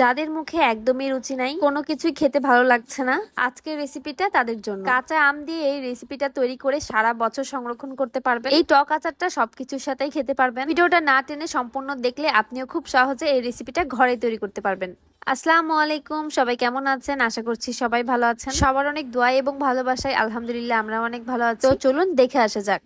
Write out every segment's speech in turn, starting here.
যাদের মুখে একদমই রুচি নাই, কোনো কিছুই খেতে ভালো লাগছে না। আজকের রেসিপিটা তাদের জন্য। কাঁচা আম দিয়ে এই রেসিপিটা তৈরি করে সারা বছর সংরক্ষণ করতে পারবেন। এই টক আচারটা সবকিছুর সাথেই খেতে পারবেন। ভিডিওটা না টেনে সম্পূর্ণ দেখলে আপনিও খুব সহজে এই রেসিপিটা ঘরে তৈরি করতে পারবেন। আসসালামু আলাইকুম, সবাই কেমন আছেন? আশা করছি সবাই ভালো আছেন। সবার অনেক দোয়া এবং ভালোবাসায়, আলহামদুলিল্লাহ আমরা অনেক ভালো আছি। তো চলুন দেখে আসা যাক।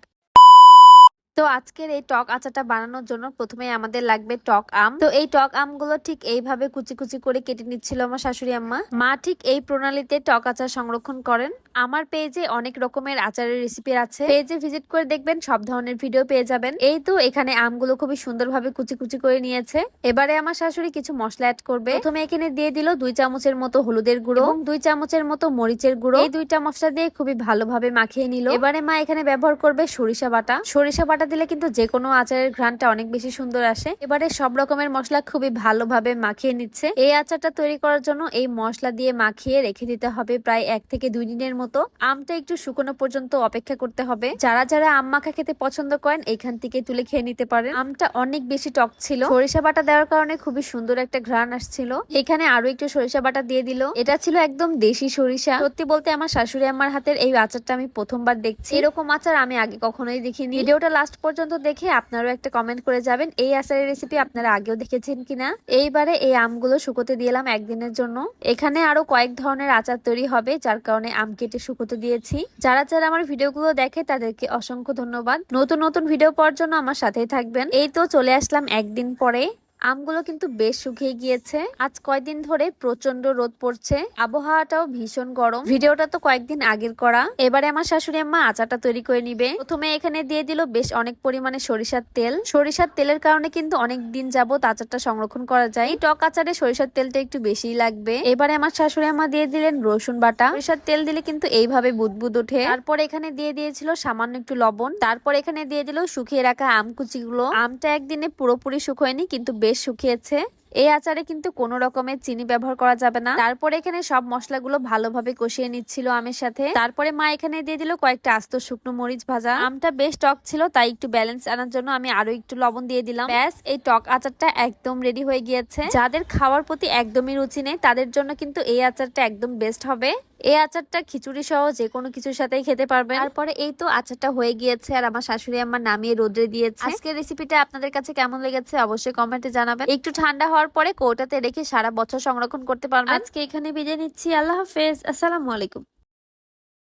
তো আজকের এই টক আচারটা বানানোর জন্য প্রথমে আমাদের লাগবে টক আম। তো এই টক আমগুলো ঠিক এইভাবে কুচি কুচি করে কেটে নিচ্ছিল আমার শাশুড়ি আম্মা। মা ঠিক এই প্রণালীতে টক আচার সংরক্ষণ করেন। আমার পেজে অনেক রকমের আচারের রেসিপি আছে। পেজে ভিজিট করে দেখবেন, সব ধরনের ভিডিও পেয়ে যাবেন। এই তো এখানে আমগুলো খুবই সুন্দরভাবে কুচি কুচি করে নিয়েছে। এবারে আমার শাশুড়ি কিছু মশলা অ্যাড করবে। প্রথমে এখানে দিয়ে দিল দুই চামচের মতো হলুদের গুঁড়ো এবং দুই চামচের মতো মরিচের গুঁড়ো। এই দুইটা মশলা দিয়ে খুবই ভালোভাবে মাখিয়ে নিল। এবারে মা এখানে ব্যবহার করবে সরিষা বাটা। সরিষা বাটা দিলে কিন্তু যে কোনো আচারের ঘ্রাণটা অনেক বেশি সুন্দর আসে। এবারে সব রকমের মশলা খুবই ভালোভাবে মাখিয়ে নিচ্ছে। এই আচারটা তৈরি করার জন্য এই মশলা দিয়ে মাখিয়ে রেখে দিতে হবে প্রায় এক থেকে দুই দিনের মতো। আমটা একটু শুকনো পর্যন্ত অপেক্ষা করতে হবে। যারা যারা আম মাখা খেতে পছন্দ করেন, এখান থেকে তুলে খেয়ে নিতে পারেন। আমটা অনেক বেশি টক ছিল। সরিষা বাটা দেওয়ার কারণে খুবই সুন্দর একটা ঘ্রাণ আসছিল। এখানে আরও একটু সরিষা বাটা দিয়ে দিল। এটা ছিল একদম দেশি সরিষা। সত্যি বলতে আমার শাশুড়ি আমার হাতের এই আচারটা আমি প্রথমবার দেখছি। এরকম আচার আমি আগে কখনোই দেখিনি। ভিডিওটা লাস্ট পর্যন্ত দেখে আপনারাও একটা কমেন্ট করে যাবেন, এই আচারের রেসিপি আপনারা আগেও দেখেছেন কিনা? এইবারে এই আমগুলো শুকোতে দিলাম একদিনের জন্য। এখানে আরও কয়েক ধরনের আচার তৈরি হবে, যার কারণে আম কেটে শুকোতে দিয়েছি। যারা যারা আমার ভিডিওগুলো দেখে, তাদেরকে অসংখ্য ধন্যবাদ। নতুন নতুন ভিডিও পাওয়ার জন্য আমার সাথেই থাকবেন। এই তো চলে আসলাম একদিন পরে। আমগুলো কিন্তু বেশ শুকিয়ে গিয়েছে। আজ কয়েকদিন ধরে প্রচণ্ড রোদ পড়ছে। আবহাওয়াটাও ভীষণ গরম। ভিডিওটা তো কয়েকদিন আগের করা। এবারে আমার শাশুড়ি আম্মা আচারটা তৈরি করে নিবে। প্রথমে এখানে দিয়ে দিল বেশ অনেক পরিমাণে সরিষার তেল। সরিষার তেলের কারণে কিন্তু অনেক দিন যাবত আচারটা সংরক্ষণ করা যায়। এই টক আচারে সরিষার তেলটা একটু বেশিই লাগবে। এবারে আমার শাশুড়ি আম্মা দিয়ে দিলেন রসুন বাটা। সরিষার তেল দিলে কিন্তু এইভাবে বুদবুদ ওঠে। তারপর এখানে দিয়ে দিয়েছিল সামান্য একটু লবণ। তারপর এখানে দিয়ে দিল শুকিয়ে রাখা আম কুচিগুলো। আমটা একদিনে পুরোপুরি শুকোয়নি, কিন্তু বেশ শুকিয়েছে। এই আচারে কিন্তু কোনো রকমের চিনি ব্যবহার করা যাবে না। তারপরে এখানে সব মশলাগুলো ভালোভাবে কষিয়ে নিচ্ছিল আমের সাথে। তারপরে মা এখানে দিয়ে দিল কয়েকটা আস্ত শুকনো মরিচ ভাজা। আমটা বেশ টক ছিল, তাই একটু ব্যালেন্স আনার জন্য আমি আরও একটু লবণ দিয়ে দিলাম। ব্যাস, এই টক আচারটা একদম রেডি হয়ে গিয়েছে। যাদের খাওয়ার প্রতি একদমই রুচি নেই, তাদের জন্য কিন্তু এই আচারটা একদম বেস্ট হবে। এই আচারটা খিচুড়ি সহ যে কোনো কিছুর সাথেই খেতে পারবে তারপরে এই তো আচারটা হয়ে গিয়েছে আর আমার শাশুড়ি আমার নামিয়ে রোদে দিয়েছে। আজকের রেসিপিটা আপনাদের কাছে কেমন লেগেছে অবশ্যই কমেন্টে জানাবেন। একটু ঠান্ডা হওয়ার পরে কৌটাতে রেখে সারা বছর সংরক্ষণ করতে পারবেন। আজকে এখানে বিদায় নিচ্ছি আল্লাহ হাফেজ আসসালামু আলাইকুম।